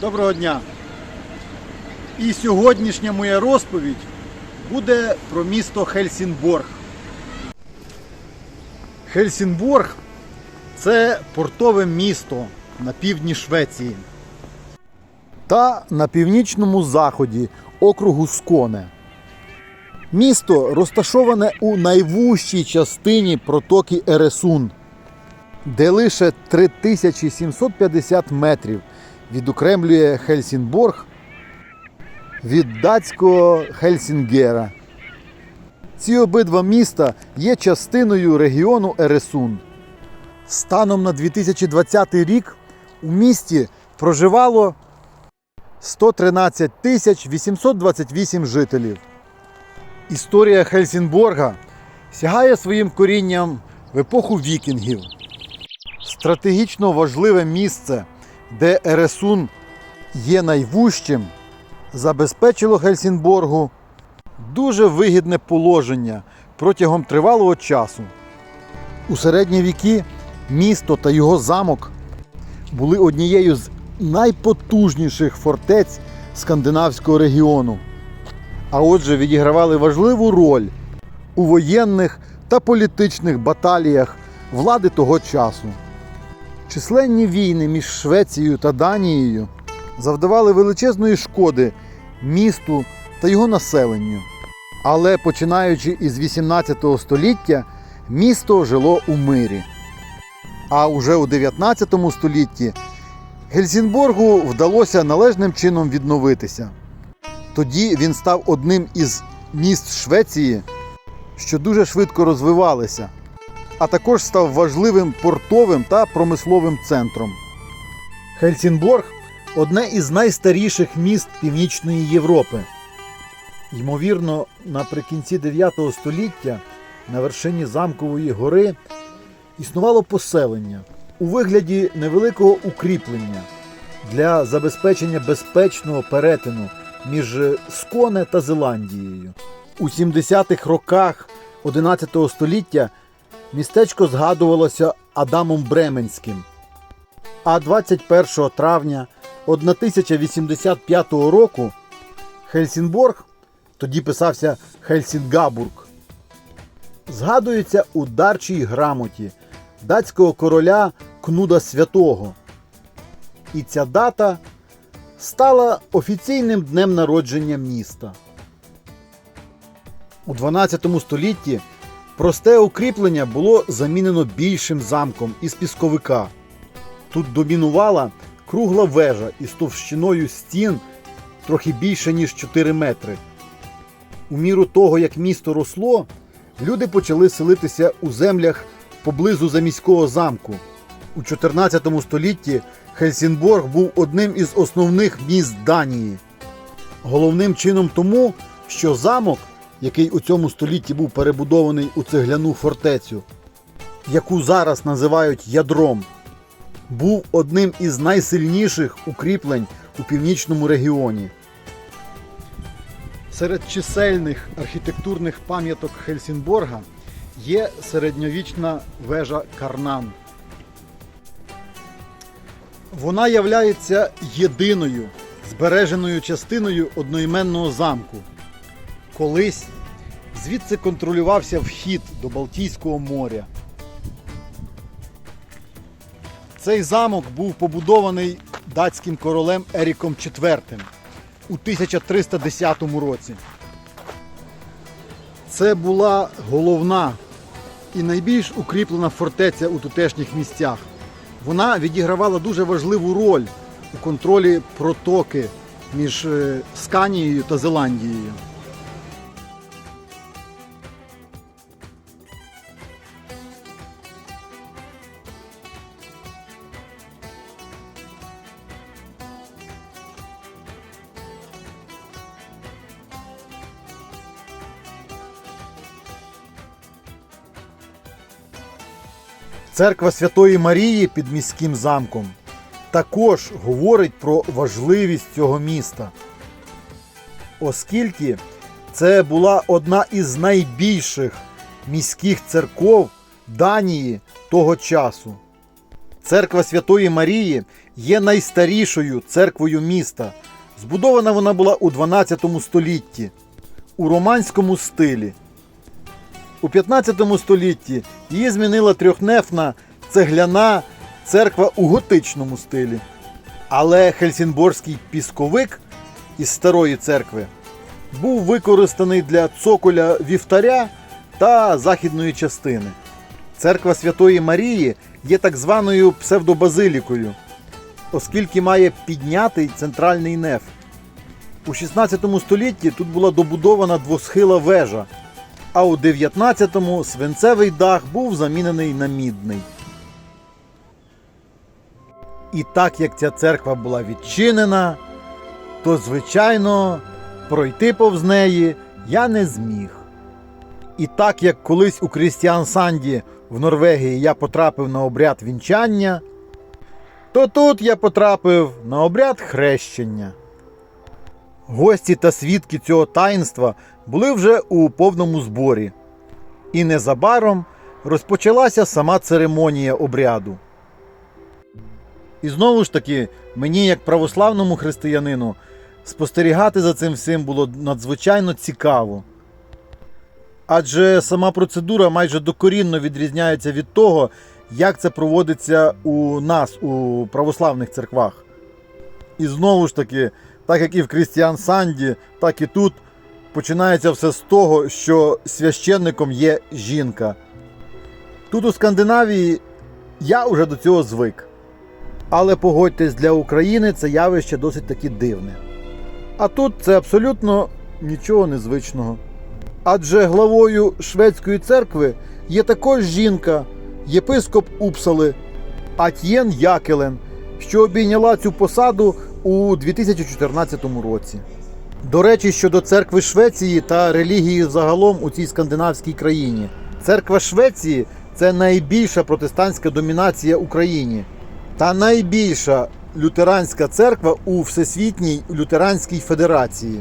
Доброго дня! І сьогоднішня моя розповідь буде про місто Хельсінборг. Хельсінборг це портове місто на півдні Швеції та на північному заході округу Сконе. Місто розташоване у найвужчій частині протоки Ересун, де лише 3750 метрів відокремлює Хельсінборг від датського Хельсінгера. Ці обидва міста є частиною регіону Ересун. Станом на 2020 рік у місті проживало 113 тисяч 828 жителів. Історія Хельсінборга сягає своїм корінням в епоху вікінгів. Стратегічно важливе місце, де Ересун є найвужчим, забезпечило Хельсінборгу дуже вигідне положення протягом тривалого часу. У середні віки місто та його замок були однією з найпотужніших фортець скандинавського регіону, а отже відігравали важливу роль у воєнних та політичних баталіях влади того часу. Численні війни між Швецією та Данією завдавали величезної шкоди місту та його населенню. Але починаючи із 18 століття місто жило у мирі. А уже у 19 столітті Гельсінборгу вдалося належним чином відновитися. Тоді він став одним із міст Швеції, що дуже швидко розвивалися, а також став важливим портовим та промисловим центром. Хельсінборг одне із найстаріших міст Північної Європи. Ймовірно, наприкінці 9 століття на вершині замкової гори існувало поселення у вигляді невеликого укріплення для забезпечення безпечного перетину між Сконе та Зеландією. У 70-х роках 11 століття містечко згадувалося Адамом Бременським. А 21 травня 1085 року Хельсінборг, тоді писався Хельсінгабург, згадується у дарчій грамоті датського короля Кнуда Святого. І ця дата стала офіційним днем народження міста. У 12 столітті просте укріплення було замінено більшим замком із пісковика. Тут домінувала кругла вежа із товщиною стін трохи більше, ніж 4 метри. У міру того, як місто росло, люди почали селитися у землях поблизу заміського замку. У 14 столітті Хельсінборг був одним із основних міст Данії. Головним чином тому, що замок, який у цьому столітті був перебудований у цегляну фортецю, яку зараз називають ядром, був одним із найсильніших укріплень у північному регіоні. Серед чисельних архітектурних пам'яток Хельсінборга є середньовічна вежа Карнан. Вона являється єдиною збереженою частиною одноіменного замку. Колись звідси контролювався вхід до Балтійського моря. Цей замок був побудований датським королем Еріком IV у 1310 році. Це була головна і найбільш укріплена фортеця у тутешніх місцях. Вона відігравала дуже важливу роль у контролі протоки між е, Сканією та Зеландією. Церква Святої Марії під міським замком також говорить про важливість цього міста, оскільки це була одна із найбільших міських церков Данії того часу. Церква Святої Марії є найстарішою церквою міста. Збудована вона була у 12 столітті у романському стилі. У 15 столітті її змінила трьохнефна цегляна церква у готичному стилі. Але Хельсінборський пісковик із старої церкви був використаний для цоколя вівтаря та західної частини. Церква Святої Марії є так званою псевдобазилікою, оскільки має піднятий центральний неф. У 16 столітті тут була добудована двосхила вежа, а у 19-му свинцевий дах був замінений на мідний. І так як ця церква була відчинена, то, звичайно, пройти повз неї я не зміг. І так як колись у Крістіан Санді в Норвегії я потрапив на обряд вінчання, то тут я потрапив на обряд хрещення. Гості та свідки цього таїнства були вже у повному зборі. І незабаром розпочалася сама церемонія обряду. І знову ж таки, мені, як православному християнину, спостерігати за цим всім було надзвичайно цікаво. Адже сама процедура майже докорінно відрізняється від того, як це проводиться у нас, у православних церквах. І знову ж таки, так як і в Крістіан Санді, так і тут починається все з того, що священником є жінка. Тут у Скандинавії я вже до цього звик. Але погодьтесь, для України це явище досить таки дивне. А тут це абсолютно нічого незвичного. Адже главою шведської церкви є також жінка, єпископ Упсали Атьєн Якелен, що обійняла цю посаду у 2014 році. До речі, щодо церкви Швеції та релігії загалом у цій скандинавській країні. Церква Швеції це найбільша протестантська домінація Україні та найбільша лютеранська церква у Всесвітній лютеранській федерації.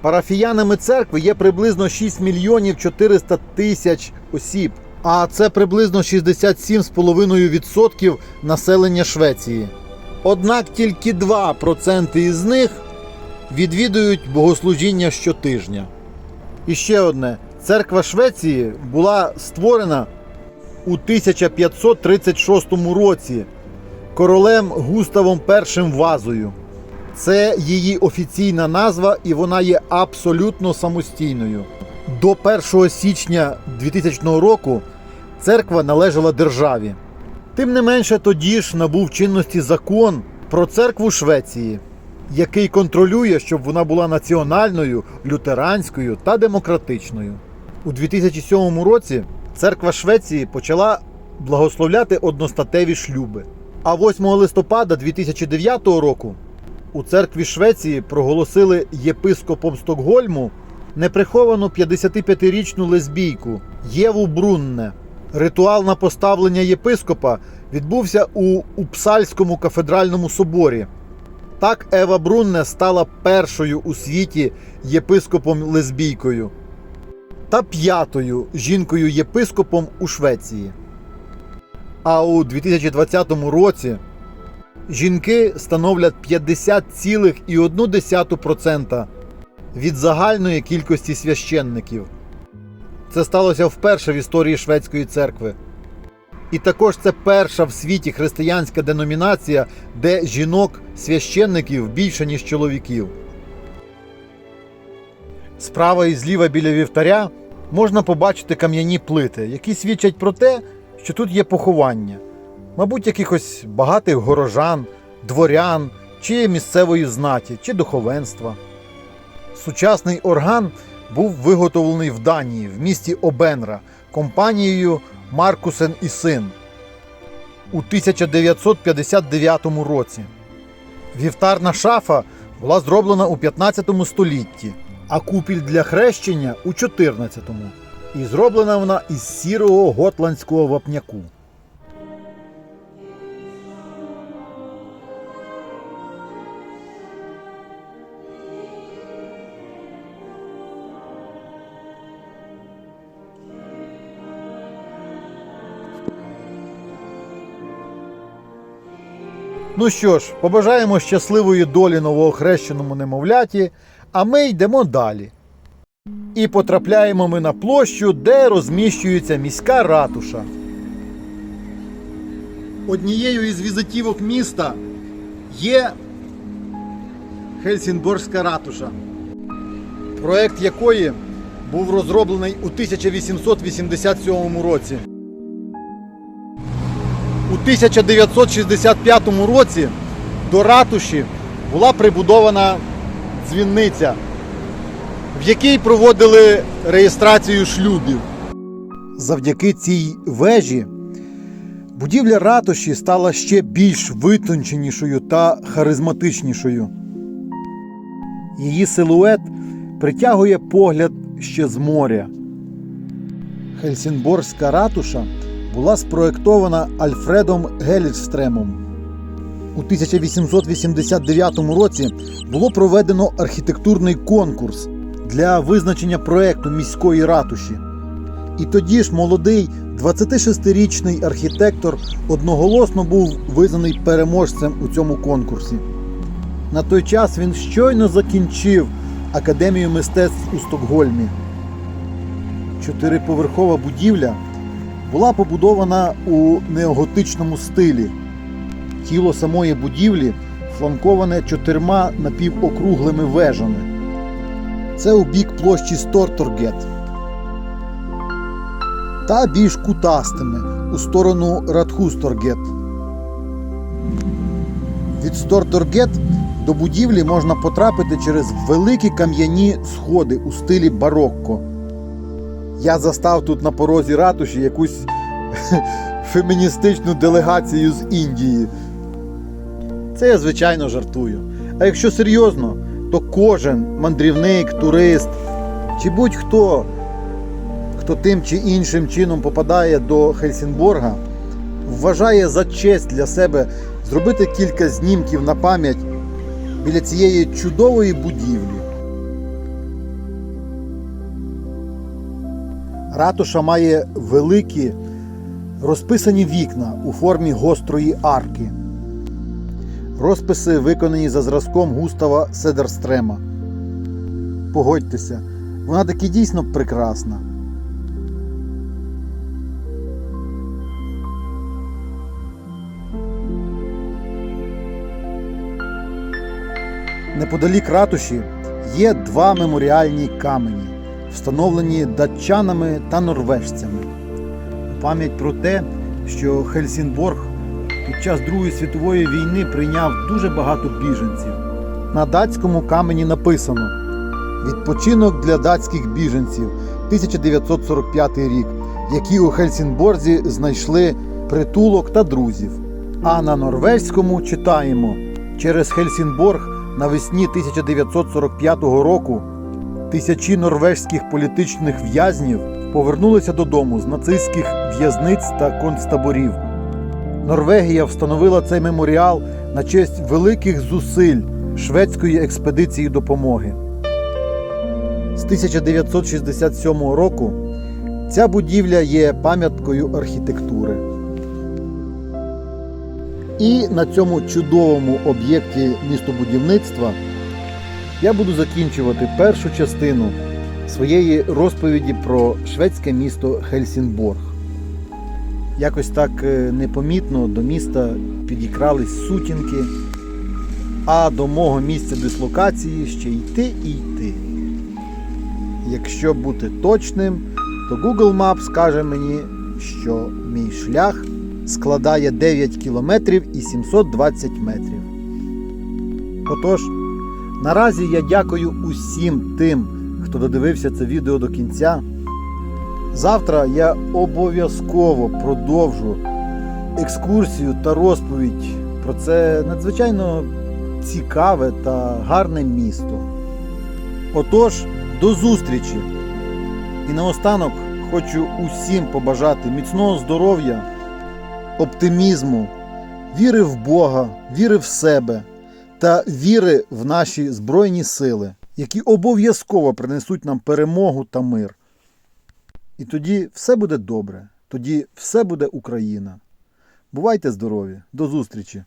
Парафіянами церкви є приблизно 6 мільйонів 400 тисяч осіб, а це приблизно 67,5% населення Швеції. Однак тільки 2% із них відвідують богослужіння щотижня. І ще одне: церква Швеції була створена у 1536 році королем Густавом І Вазою. Це її офіційна назва, і вона є абсолютно самостійною. До 1 січня 2000 року церква належала державі. Тим не менше, тоді ж набув чинності закон про церкву Швеції, який контролює, щоб вона була національною, лютеранською та демократичною. У 2007 році церква Швеції почала благословляти одностатеві шлюби. А 8 листопада 2009 року у церкві Швеції проголосили єпископом Стокгольму неприховану 55-річну лесбійку Єву Брунне. Ритуал на поставлення єпископа відбувся у Упсальському кафедральному соборі. Так Ева Брунне стала першою у світі єпископом лесбійкою та п'ятою жінкою-єпископом у Швеції. А у 2020 році жінки становлять 50,1% від загальної кількості священників. Це сталося вперше в історії шведської церкви. І також це перша в світі християнська деномінація, де жінок священників більше, ніж чоловіків. Справа і зліва біля вівтаря можна побачити кам'яні плити, які свідчать про те, що тут є поховання, мабуть, якихось багатих горожан, дворян, чи місцевої знаті, чи духовенства. Сучасний орган був виготовлений в Данії в місті Обенра компанією Маркусен і син у 1959 році. Вівтарна шафа була зроблена у 15 столітті, а купіль для хрещення у 14-му. І зроблена вона із сірого готландського вапняку. Ну що ж, побажаємо щасливої долі новоохрещеному немовляті, а ми йдемо далі. І потрапляємо ми на площу, де розміщується міська ратуша. Однією із візитівок міста є Хельсінборська ратуша, проект якої був розроблений у 1887 році. У 1965 році до ратуші була прибудована дзвінниця, в якій проводили реєстрацію шлюбів. Завдяки цій вежі будівля ратуші стала ще більш витонченішою та харизматичнішою. Її силует притягує погляд ще з моря. Хельсінборська ратуша була спроектована Альфредом Гелічстремом. У 1889 році було проведено архітектурний конкурс для визначення проекту міської ратуші. І тоді ж молодий 26-річний архітектор одноголосно був визнаний переможцем у цьому конкурсі. На той час він щойно закінчив Академію мистецтв у Стокгольмі. Чотириповерхова будівля була побудована у неоготичному стилі. Тіло самої будівлі фланковане чотирма напівокруглими вежами. Це у бік площі Сторторгет. Та більш кутастими у сторону Радхусторгет. Від Сторторгет до будівлі можна потрапити через великі кам'яні сходи у стилі барокко. Я застав тут на порозі ратуші якусь феміністичну делегацію з Індії. Це я, звичайно, жартую. А якщо серйозно, то кожен мандрівник, турист чи будь-хто, хто тим чи іншим чином попадає до Хельсінборга, вважає за честь для себе зробити кілька знімків на пам'ять біля цієї чудової будівлі. Ратуша має великі розписані вікна у формі гострої арки. Розписи виконані за зразком Густава Седерстрема. Погодьтеся, вона таки дійсно прекрасна. Неподалік ратуші є два меморіальні камені, встановлені датчанами та норвежцями. Пам'ять про те, що Хельсінборг під час Другої світової війни прийняв дуже багато біженців. На датському камені написано Відпочинок для датських біженців 1945 рік, які у Хельсінборзі знайшли притулок та друзів. А на норвезькому читаємо через Хельсінборг навесні 1945 року тисячі норвезьких політичних в'язнів повернулися додому з нацистських в'язниць та концтаборів. Норвегія встановила цей меморіал на честь великих зусиль шведської експедиції допомоги. З 1967 року ця будівля є пам'яткою архітектури. І на цьому чудовому об'єкті містобудівництва я буду закінчувати першу частину своєї розповіді про шведське місто Хельсінборг. Якось так е, непомітно до міста підікрались сутінки, а до мого місця дислокації ще йти і йти. Якщо бути точним, то Google Maps каже мені, що мій шлях складає 9 кілометрів і 720 метрів. Отож, наразі я дякую усім тим, хто додивився це відео до кінця. Завтра я обов'язково продовжу екскурсію та розповідь про це надзвичайно цікаве та гарне місто. Отож, до зустрічі! І наостанок хочу усім побажати міцного здоров'я, оптимізму, віри в Бога, віри в себе та віри в наші Збройні сили, які обов'язково принесуть нам перемогу та мир. І тоді все буде добре, тоді все буде Україна. Бувайте здорові, до зустрічі!